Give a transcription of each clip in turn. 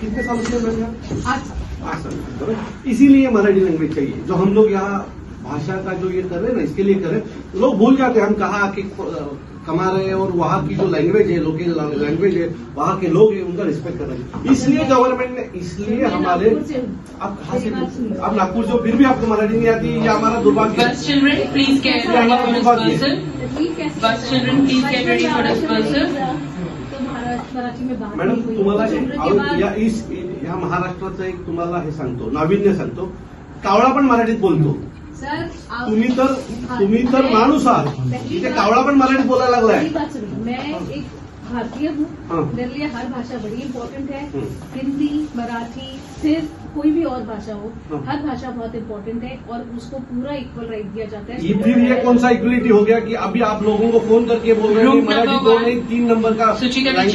कितने साल आठ साल आठ साल बराबर इसीलिए मराठी लैंग्वेज चाहिए। जो हम लोग यहाँ भाषा का जो ये कर रहे हैं ना इसके लिए कर रहे हैं लोग भूल जाते हैं। हम कहा आके अ, कमा रहे हैं और वहाँ की जो लैंग्वेज है लोकल लैंग्वेज है वहाँ के लोग हैं उनका रिस्पेक्ट कर रहे हैं। इसलिए गवर्नमेंट ने इसलिए हमारे आप कहाँ से। आप नागपुर से फिर भी आपको मराठी नहीं आती ये हमारा दुर्भाग्य है। Children, please में मॅडम। तुम्हाला या या महाराष्ट्राचं एक तुम्हाला हे सांगतो नाविन्य सांगतो. कावळा पण मराठीत बोलतो. तुम्ही तर तुम्ही तर माणूस आहात. इथे कावळा पण मराठीत बोलायला लागलाय. भारतीय हूँ। हाँ। मेरे लिए हर भाषा बड़ी इम्पोर्टेंट है। हम्म। हिंदी मराठी फिर कोई भी और भाषा हो हाँ। हर भाषा बहुत इम्पोर्टेंट है और उसको पूरा इक्वल राइट दिया जाता है। फिर ये कौन सा इक्वलिटी हो गया कि अभी आप लोगों को फ़ोन करके बोल रहे हैं मराठी one. नहीं तीन नंबर का children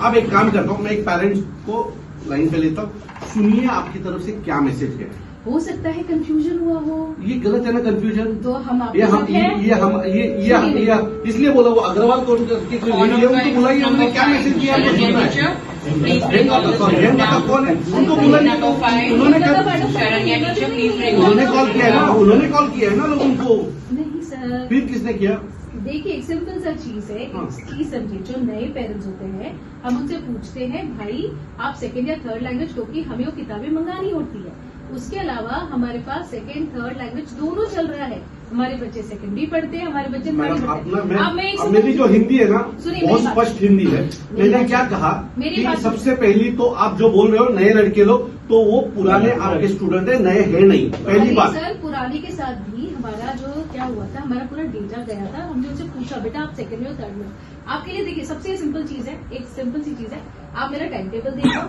आप रहे एक काम करता हूँ मैं एक पेरेंट्स को लाइन पे लेता हूँ। सुनिए आपकी तरफ़ से क्या मैसेज है। हो सकता है कंफ्यूजन हुआ हो। ये गलत है ना कंफ्यूजन तो हम ये हम ये ये हम ये ये सुनिए। ये इसलिए बोला वो अग्रवाल है by उनको बुलाइए उन्होंने क्या मैसेज दिया? है हेम हेम down. कौन है? उनको बुलाइए। उन्होंने क्या उन्होंने कॉल किया है ना? उन्होंने कॉल किया है ना लोगों को? नहीं सर फिर किसने किया? देखिए एक सिंपल सा चीज़ है। हाँ। एक चीज़ समझिए जो नए पेरेंट्स होते हैं हम उनसे पूछते हैं भाई आप सेकेंड या थर्ड लैंग्वेज क्योंकि हमें वो किताबें मंगानी होती है। उसके अलावा हमारे पास सेकेंड थर्ड लैंग्वेज दोनों चल रहा है। हमारे बच्चे सेकेंडरी पढ़ते हैं हमारे बच्चे पढ़ते हैं। मेरी जो हिंदी है ना सुनिए बहुत स्पष्ट हिंदी है। मैंने क्या कहा मेरी कि सबसे पहली तो आप जो बोल रहे हो नए लड़के लोग तो वो पुराने आपके स्टूडेंट है नए है नहीं। पहली बात। पुरानी के साथ भी हमारा जो क्या हुआ था हमारा पूरा डेटा गया था। हमने उनसे पूछा बेटा आप सेकंड में और थर्ड में आपके लिए देखिए सबसे सिंपल चीज़ है एक सिंपल सी चीज़ है। आप मेरा टाइम टेबल देखो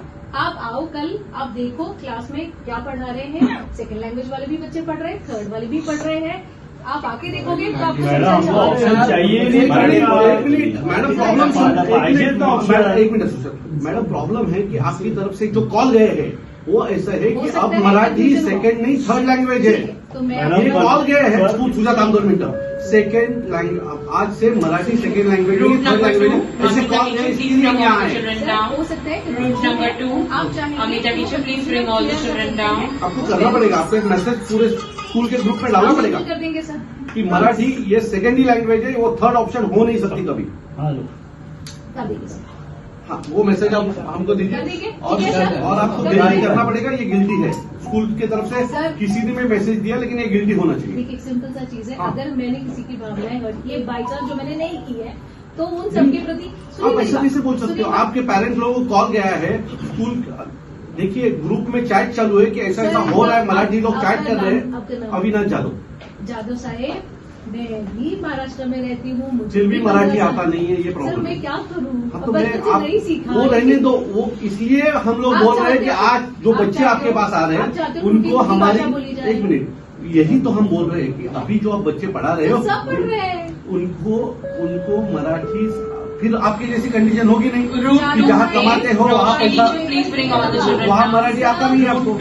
आप आओ कल आप देखो क्लास में क्या पढ़ा रहे हैं। सेकंड लैंग्वेज वाले भी बच्चे पढ़ रहे हैं थर्ड वाले भी पढ़ रहे हैं। आप आके देखोगे तो आपको जाएगा। चाहिए मैडम, प्रॉब्लम तो option. एक मिनट मैडम प्रॉब्लम है कि आपकी तरफ़ से जो कॉल गए हैं वो ऐसा है कि अब मराठी सेकंड नहीं थर्ड लैंग्वेज है। तो मैं मैडम, गए हैं। तू तुझा काम दोन मिनटं। सेकंड लैंग्वेज आज से मराठी सेकंड लैंग्वेज ऐसे कॉल. हो? सकता है आप. आपको करना पड़ेगा आपको एक मैसेज पूरे स्कूल के ग्रुप में डालना पड़ेगा कर देंगे सर कि मराठी ये सेकेंडरी लैंग्वेज है वो थर्ड ऑप्शन हो नहीं सकती कभी। हेलो कर देंगे सर हाँ वो मैसेज आप हमको दीजिए। और और आपको कर करना पड़ेगा ये गिल्टी है। स्कूल की तरफ़ से किसी ने भी मैसेज दिया लेकिन ये गिल्टी होना चाहिए। देखिए एक सिंपल सा चीज़ है। हाँ। अगर मैंने किसी की भावनाएँ हर्ट बाई चांस जो मैंने नहीं की है तो उन सबके प्रति आप ऐसा कैसे बोल सकते हो? आपके पेरेंट्स लोगों को कॉल गया है स्कूल देखिए ग्रुप में चैट चालू है कि ऐसा ऐसा हो रहा है मराठी लोग चैट कर रहे हैं। अविनाश जादव जादव साहेब मैं भी महाराष्ट्र में रहती हूँ मुझे फिर भी मराठी आता नहीं है ये सर प्रॉब्लम मैं क्या करूँ? हाँ, अब तो मैं आप नहीं सीखा वो रहने दो वो इसलिए हम लोग बोल रहे हैं कि आज जो बच्चे आपके पास आ रहे हैं उनको हमारे। एक मिनट यही तो हम बोल रहे हैं कि अभी जो आप बच्चे पढ़ा रहे हो सब पढ़ रहे हैं। उनको उनको मराठी फिर आपकी जैसी कंडीशन होगी नहीं कि जहाँ कमाते हो वहाँ पैसा वहाँ मराठी आता नहीं आपको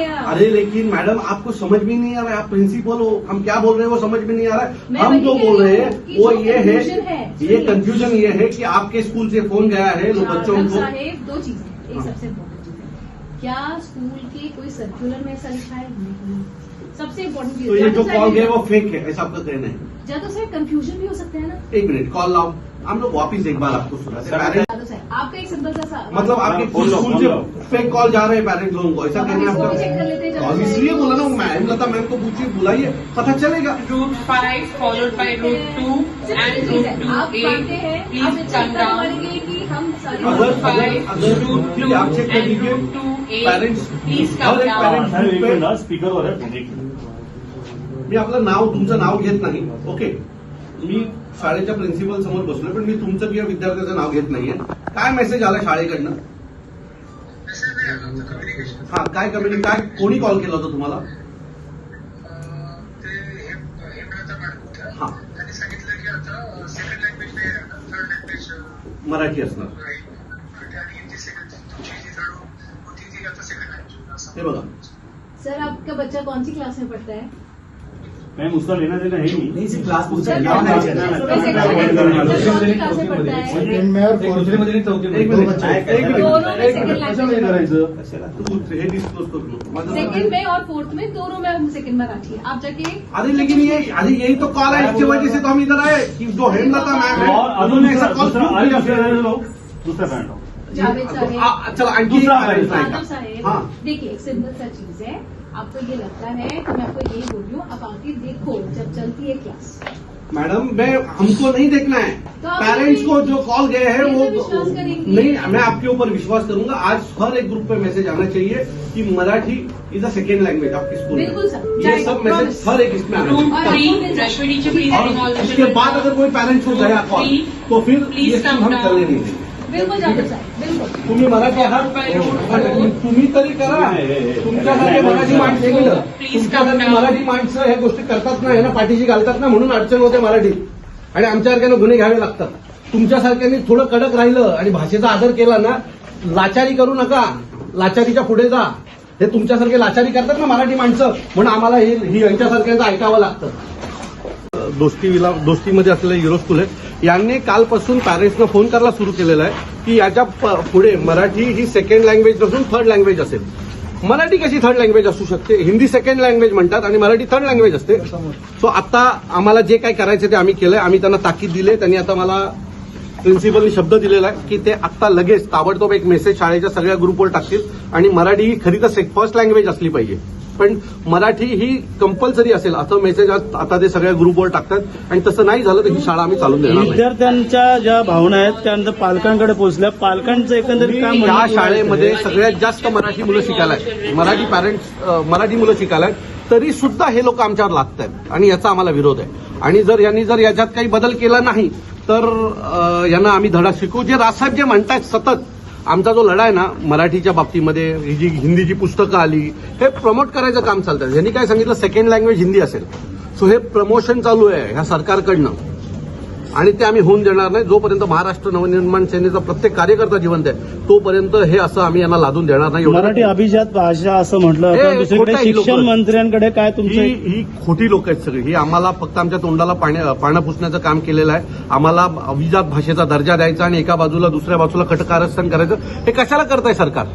हैं? अरे लेकिन मैडम आपको समझ में नहीं आ रहा है आप प्रिंसिपल हो हम क्या बोल रहे हैं वो समझ में नहीं आ रहा है हम जो बोल रहे हैं वो ये है ये। कंफ्यूजन ये है कि आपके स्कूल से फ़ोन गया है लोग बच्चों को दो चीज़ें एक हाँ। सबसे इम्पोर्टेंट चीज़ है क्या स्कूल के कोई सर्कुलर में ऐसा लिखा है? नहीं सबसे इम्पोर्टेंट चीज़ तो ये जो कॉल गया वो फेक है ऐसा आपका कहना है। ज़्यादा सर कंफ्यूजन भी हो सकता है ना। एक मिनट कॉल लाओ। हम लोग वापिस एक बार आपको सुनाते हैं Parents- जादव साहब आपका एक सिंपल सा सा- मतलब आपके बोल स्कूल से फेक कॉल जा रहे हैं पेरेंट्स लोगों को ऐसा कहना है कर आपका हैं और इसलिए बोला ना मैम लता मैम को पूछिए बुलाइए पता चलेगा Route five, followed by route two सिर्फ़ and एक चीज़ है, route आप two मानते A. हैं आप Please come इतना down. मानेंगे कि हम सारी अगर Route अगर two है, आप चेक कर and लीजिए route two A. Parents down. Parents हा, फ़ोन एक मिनिट. मी आपलं नाव तुमचं नाव घेत नाही ओके मी शाळेच्या प्रिन्सिपल समोर बसलोय पण मी तुमचं किंवा विद्यार्थ्याचं नाव घेत नाहीये. काय मेसेज आला शाळेकडनं? हा काय कम्युनिटी काय कोणी कॉल केला होता तुम्हाला? हा. मराठी असणार. हे बघा. सर आपका बच्चा कौन सी क्लास में पढ़ता है? मैम उसका लेना देना है नहीं। नहीं सिर्फ़ क्लास पूछा? सेकंड में और दोन में एक second मिनिट. language कसं नाही करायचं डिस्क्लोज करू नको. माझं- सेकंड में और फोर्थ में दोनों में हम सेकंड में राखी आप जाके अरे लेकिन ये अरे यही तो कॉल है इसकी वजह से तो हम इधर आए कि जो हेमलता मैम है और अजून उन्होंने ऐसा कॉल दुसरा तो चला है, हाँ। देखिए एक सिंपल सा चीज़ है। आपको ये लगता है कि मैं आपको यही बोल रही हूँ आप आके देखो जब चलती है क्लास मैडम मैं हमको नहीं देखना है। तो पेरेंट्स को जो कॉल गए हैं वो। नहीं मैं आपके ऊपर विश्वास करूँगा। आज हर एक ग्रुप पे मैसेज आना चाहिए कि Marathi is a second language आपके स्कूल में। बिल्कुल सर, ये सब मैसेज हर एक इसमें आना चाहिए। उसके बाद अगर कोई पेरेंट्स को गया कॉल तो फिर ये हम. करने नहीं देंगे। बिल्कुल जावेद साहेब बिल्कुल. तुम्ही मराठी आहात. पण तुम्ही तरी करा. तुमच्यासारखे मराठी माणसं तुमच्यासारखे. मराठी माणसं ह्या गोष्टी करतात ना ह्यांना पाठीशी घालतात ना म्हणून अडचण होते मराठी. आणि आमच्यासारख्यानं गुन्हे घ्यावे लागतात. तुमच्यासारख्यांनी थोडं कडक राहिलं आणि भाषेचा आदर केला ना लाचारी करू नका. लाचारीच्या पुढे जा. हे तुमच्यासारखे लाचारी करतात ना मराठी माणसं म्हणून आम्हाला हे ही यांच्यासारख्यांचं ऐकावं लागतं. दोस्ती विला दोस्तीमध्ये असलेले युरो स्कूल आहे यांनी कालपासून पॅरेंट्सनं फोन करायला सुरू केलेला आहे की याच्या प- पुढे मराठी ही सेकंड लँग्वेज नसून थर्ड लँग्वेज असेल. मराठी कशी थर्ड लँग्वेज असू शकते? हिंदी सेकंड लँग्वेज म्हणतात आणि मराठी थर्ड लँग्वेज असते. सो आता आम्हाला जे काय करायचं ते आम्ही केलंय. आम्ही त्यांना ताकीद दिले त्यांनी आता मला प्रिन्सिपलनी शब्द दिलेला आहे की ते आत्ता लगेच ताबडतोब एक मेसेज शाळेच्या सगळ्या ग्रुपवर टाकतील आणि मराठी ही खरी तर फर्स्ट लँग्वेज असली पाहिजे. पण मराठी ही कंपल्सरी असेल. असं मेसेज आता ते सगळ्या ग्रुपवर टाकतात. आणि तसं नाही झालं तर ही शाळा आम्ही चालून देणार. विद्यार्थ्यांच्या ज्या भावना आहेत त्यानंतर पालकांकडे पोहोचल्या. पालकांचं एकंदरीत काय मी म्हणणं या? शाळेमध्ये सगळ्यात जास्त मराठी मुलं शिकायला आहेत मराठी पॅरेंट्स मराठी मुलं शिकायला आहेत तरी सुद्धा हे लोक आमच्यावर लागत आहेत आणि याचा आम्हाला विरोध आहे. आणि जर यांनी जर याच्यात काही बदल केला नाही तर यांना आम्ही धडा शिकवू जे राजसाहेब जे म्हणतायत सतत आमचा जो लढा आहे ना मराठीच्या बाबतीमध्ये ही जी हिंदीची पुस्तकं आली हे प्रमोट करायचं काम चालतं यांनी काय सांगितलं सेकंड लँग्वेज हिंदी असेल. सो हे प्रमोशन चालू आहे ह्या सरकारकडनं. आणि ते आम्ही होऊन देणार नाही. जोपर्यंत महाराष्ट्र नवनिर्माण सेनेचा प्रत्येक कार्यकर्ता जिवंत आहे तोपर्यंत हे असं आम्ही यांना लादून देणार नाही. मराठी अभिजात भाषा असं म्हटलं शिक्षण. मंत्र्यांकडे काय तुमचं ही खोटी लोक आहेत सगळी. ही आम्हाला फक्त आमच्या तोंडाला पाण्या पुसण्याचं काम केलेलं आहे. आम्हाला अभिजात भाषेचा दर्जा द्यायचा आणि एका बाजूला दुसऱ्या बाजूला कटकारस्थान करायचं. हे कशाला करताय सरकार?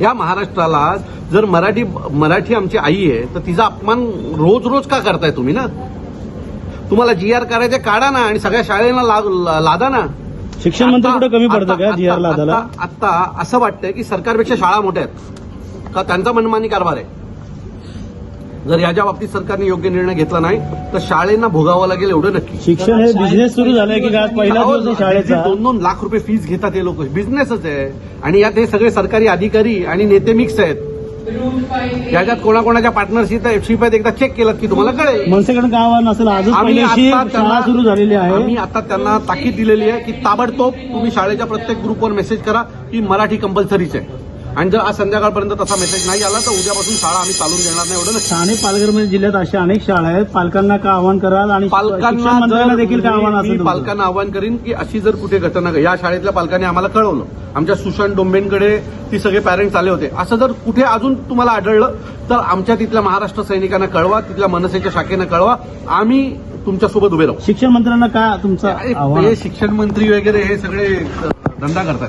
या महाराष्ट्राला जर मराठी मराठी आमची आई आहे तर तिचा अपमान रोज रोज का करताय तुम्ही ना? तुम्हाला जी आर करायचे काढा ना आणि सगळ्या शाळेला ला- लादा ना. शिक्षण मंत्री आता- कुठे कमी पडतं का जी आर लादाला? आता आता असं वाटतंय की सरकारपेक्षा शाळा मोठ्या आहेत. का त्यांचा मनमानी कारभार आहे? जर याच्या बाबतीत सरकारने योग्य निर्णय घेतला नाही तर शाळेंना भोगावं लागेल एवढं नक्की. शिक्षण हे बिझनेस सुरू झालंय की काय पहिला शाळेचा. दोन दोन लाख रुपये फीस घेतात हे लोक. बिझनेसच आहे. आणि यात हे सगळे सरकारी अधिकारी आणि नेते मिक्स आहेत. याच्यात कोणाकोणाच्या पार्टनरशिप आहेत एकदा चेक केलं की तुम्हाला कळेल. मनसेकडे आम्ही शाळा त्यांना- सुरू झालेली आम्ही आहे आता त्यांना ताकीद दिलेली आहे की ताबडतोब तुम्ही शाळेच्या प्रत्येक ग्रुपवर मेसेज करा की मराठी कंपल्सरीच आहे आणि जर आज संध्याकाळपर्यंत तसा मेसेज नाही आला तर उद्यापासून शाळा आम्ही चालून देणार नाही एवढं. ठाणे पालघर जिल्ह्यात अशा अनेक शाळा आहेत. पालकांना काय आव्हान कराल आणि पालकांना जर देखील काय आव्हान मी- असेल तुमचं? पालकांना आवाहन करीन की अशी जर कुठे घटना घ- या शाळेतल्या पालकांनी आम्हाला कळवलं आमच्या सुशांत डोंबेंकडे ती सगळे पॅरेंट्स आले होते. असं जर कुठे अजून तुम्हाला आढळलं तर आमच्या तिथल्या महाराष्ट्र सैनिकांना कळवा तिथल्या मनसेच्या शाखेनं कळवा. आम्ही तुमच्यासोबत उभे राहू. शिक्षण मंत्र्यांना काय तुमचं आव्हान? हे शिक्षण मंत्री वगैरे हे सगळे धंदा करतात.